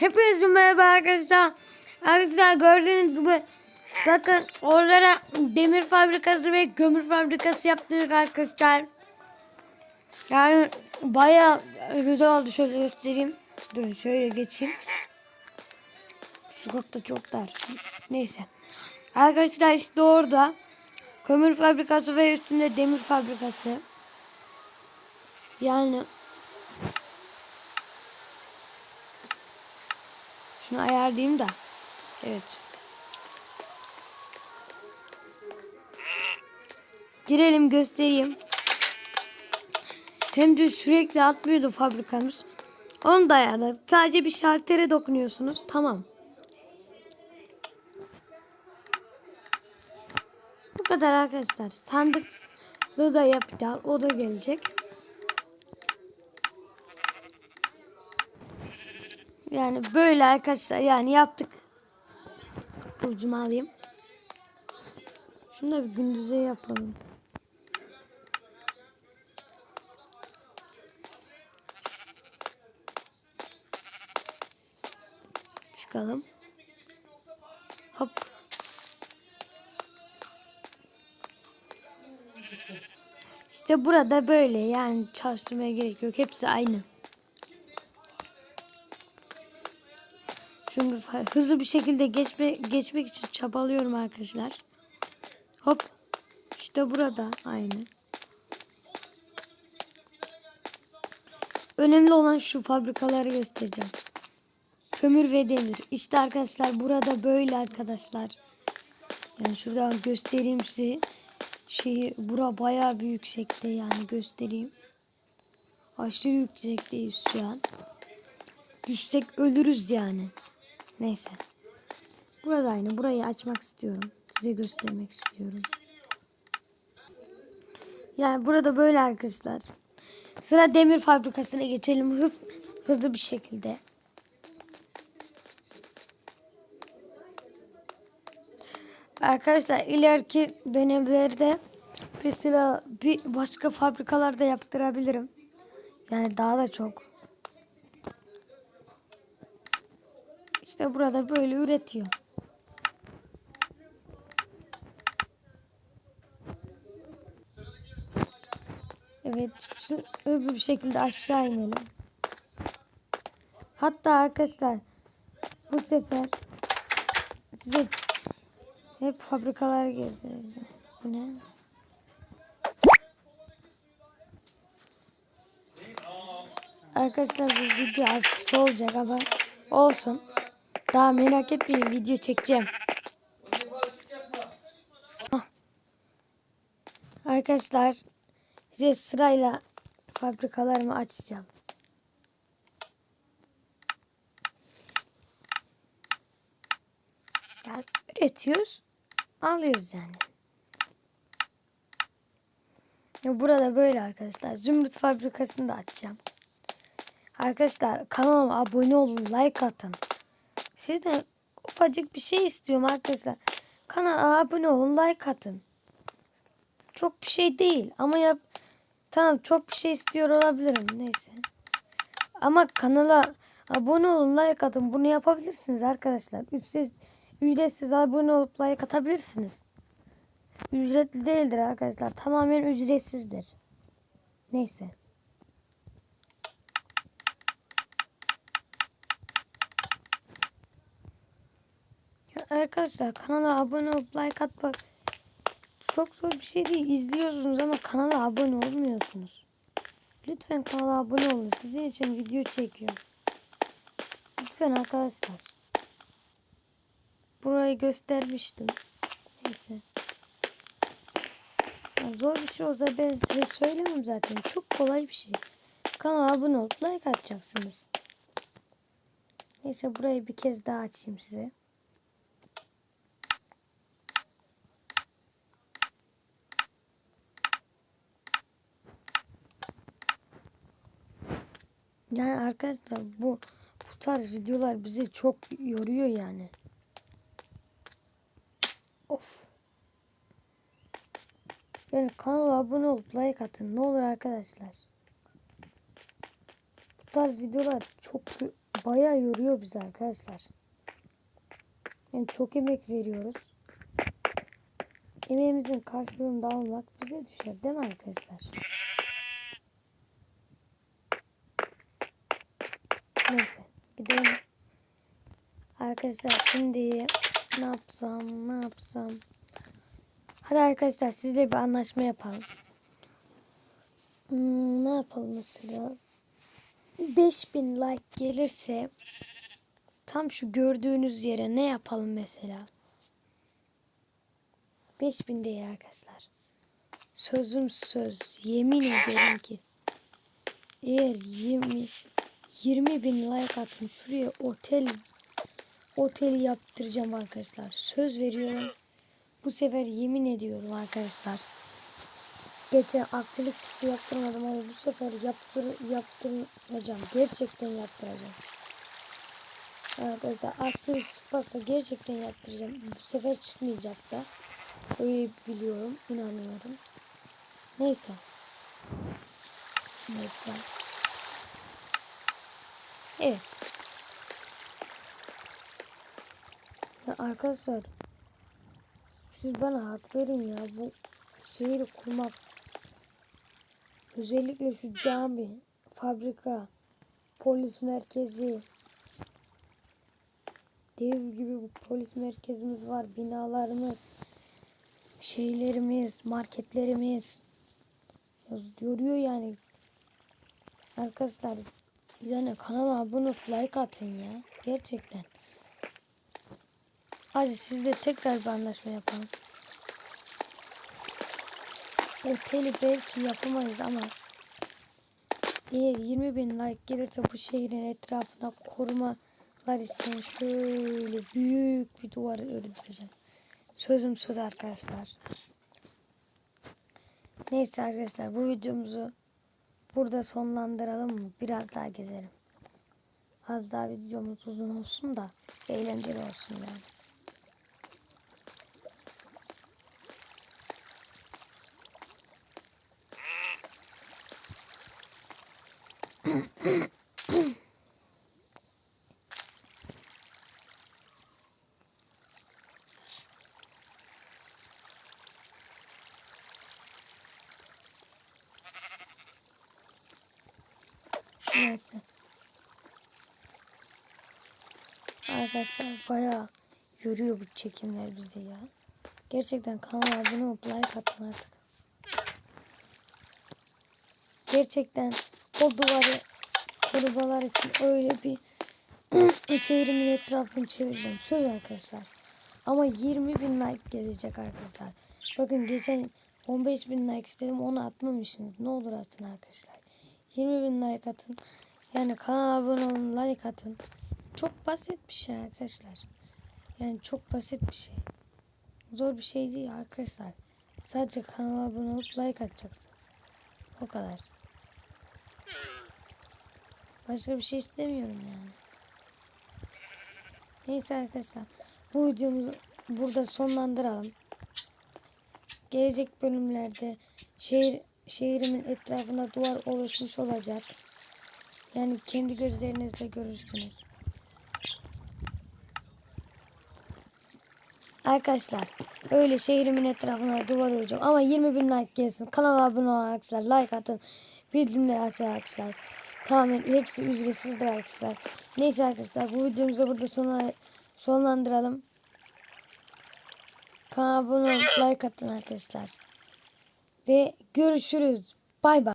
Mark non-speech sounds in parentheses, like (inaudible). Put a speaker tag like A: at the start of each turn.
A: Hepinize merhaba arkadaşlar. Arkadaşlar gördüğünüz gibi bakın oralara demir fabrikası ve kömür fabrikası yaptırdık arkadaşlar. Yani baya güzel oldu. Şöyle göstereyim. Dur şöyle geçeyim. Sokakta çok dar. Neyse. Arkadaşlar işte orada kömür fabrikası ve üstünde demir fabrikası. Yani Şunu ayarlayayım da. Evet. Girelim göstereyim. Hem de sürekli atmıyordu fabrikamız. Onu da ayarladık. Sadece bir şaltere dokunuyorsunuz. Tamam. Bu kadar arkadaşlar. Sandıklı da yapacağız. O da gelecek. Yani böyle arkadaşlar yani yaptık. Kılıcımı alayım. Şunu da bir gündüze yapalım. Çıkalım. Hop. İşte burada böyle yani çalıştırmaya gerek yok. Hepsi aynı. Çünkü hızlı bir şekilde geçme, geçmek için çabalıyorum arkadaşlar. Hop. İşte burada aynı. Önemli olan şu fabrikaları göstereceğim. Kömür ve demir. İşte arkadaşlar burada böyle arkadaşlar. Yani şuradan göstereyim size. Şeyi bura bayağı bir yüksekte yani göstereyim. Aşırı yüksekteyiz şu an. Düşsek ölürüz yani. Neyse. Burada aynı. Burayı açmak istiyorum. Size göstermek istiyorum. Yani burada böyle arkadaşlar. Sıra demir fabrikasına geçelim hız, hızlı bir şekilde. Arkadaşlar ileriki dönemlerde mesela bir başka fabrikalarda yaptırabilirim. Yani daha da çok. İşte burada böyle üretiyor. Evet hızlı bir şekilde aşağı inelim. Hatta arkadaşlar bu sefer size hep fabrikalar gezdireceğim. Bu ne? Arkadaşlar bu video az kısa olacak ama olsun. Daha merak etmeyin video çekeceğim. Ah. Arkadaşlar size sırayla fabrikalarımı açacağım. Yani üretiyoruz, alıyoruz yani. Ya burada böyle arkadaşlar. Zümrüt fabrikasını da açacağım. Arkadaşlar kanalıma abone olun, like atın. Sizden ufacık bir şey istiyorum arkadaşlar. Kanala abone olun, like atın. Çok bir şey değil ama yap tamam çok bir şey istiyor olabilirim neyse. Ama kanala abone olun, like atın. Bunu yapabilirsiniz arkadaşlar. Ücretsiz, ücretsiz abone olup like atabilirsiniz. Ücretli değildir arkadaşlar. Tamamen ücretsizdir. Neyse. Arkadaşlar kanala abone olup like atmak çok zor bir şey değil. İzliyorsunuz ama kanala abone olmuyorsunuz. Lütfen kanala abone olun. Sizin için video çekiyorum. Lütfen arkadaşlar. Burayı göstermiştim. Neyse. Zor bir şey olsa ben size söylemem zaten. Çok kolay bir şey. Kanala abone olup like atacaksınız. Neyse burayı bir kez daha açayım size. Yani arkadaşlar bu bu tarz videolar bizi çok yoruyor yani. Of. Yani kanala abone olup like atın. Ne olur arkadaşlar. Bu tarz videolar çok bayağı yoruyor bizi arkadaşlar. Yani çok emek veriyoruz. Emeğimizin karşılığını da almak bize düşer değil mi arkadaşlar? Neyse gidelim. Arkadaşlar şimdi ne yapsam ne yapsam. Hadi arkadaşlar sizle bir anlaşma yapalım. Hmm, ne yapalım mesela? 5000 like gelirse tam şu gördüğünüz yere ne yapalım mesela? 5000 değil arkadaşlar. Sözüm söz. Yemin ederim ki. Eğer 20 20 bin like atın şuraya otel oteli yaptıracağım arkadaşlar. Söz veriyorum. Bu sefer yemin ediyorum arkadaşlar. Geçen aksilik çıktı yaptırmadım ama bu sefer yaptır yaptıracağım. Gerçekten yaptıracağım. Arkadaşlar aksilik çıkmazsa gerçekten yaptıracağım. Bu sefer çıkmayacak da. Öyle biliyorum, inanıyorum. Neyse. Neyse. Evet. Ya arkadaşlar siz bana hak verin ya bu şehri kurmak özellikle şu cami, fabrika, polis merkezi dev gibi bu polis merkezimiz var, binalarımız, şeylerimiz, marketlerimiz yoruyor yani. Arkadaşlar yani kanala abone olup like atın ya. Gerçekten. Hadi sizle tekrar bir anlaşma yapalım. Oteli belki yapamayız ama eğer 20 bin like gelirse bu şehrin etrafına korumalar için şöyle büyük bir duvar ördüreceğim. Sözüm söz arkadaşlar. Neyse arkadaşlar bu videomuzu burada sonlandıralım mı? Biraz daha gezelim. Az daha videomuz uzun olsun da eğlenceli olsun yani. Neyse. (laughs) Arkadaşlar bayağı yoruyor bu çekimler bizi ya. Gerçekten kanala abone olup like atın artık. Gerçekten o duvarı korumalar için öyle bir (clears throat) çevirimin etrafını çevireceğim. Söz arkadaşlar. Ama 20 bin like gelecek arkadaşlar. Bakın geçen 15 bin like istedim onu atmamışsınız. Ne olur atın arkadaşlar. 20 bin like atın. Yani kanala abone olun like atın. Çok basit bir şey arkadaşlar. Yani çok basit bir şey. Zor bir şey değil arkadaşlar. Sadece kanala abone olup like atacaksınız. O kadar. Başka bir şey istemiyorum yani. Neyse arkadaşlar. Bu videomuzu burada sonlandıralım. Gelecek bölümlerde şehir şehrimin etrafında duvar oluşmuş olacak. Yani kendi gözlerinizle görürsünüz. Arkadaşlar öyle şehrimin etrafına duvar öreceğim ama 20 bin like gelsin. Kanala abone olun arkadaşlar. Like atın. Bildirimleri açın arkadaşlar. Tamamen hepsi ücretsizdir arkadaşlar. Neyse arkadaşlar bu videomuzu burada sona, sonlandıralım. Kanala abone olup like atın arkadaşlar. Ve görüşürüz. Bay bay.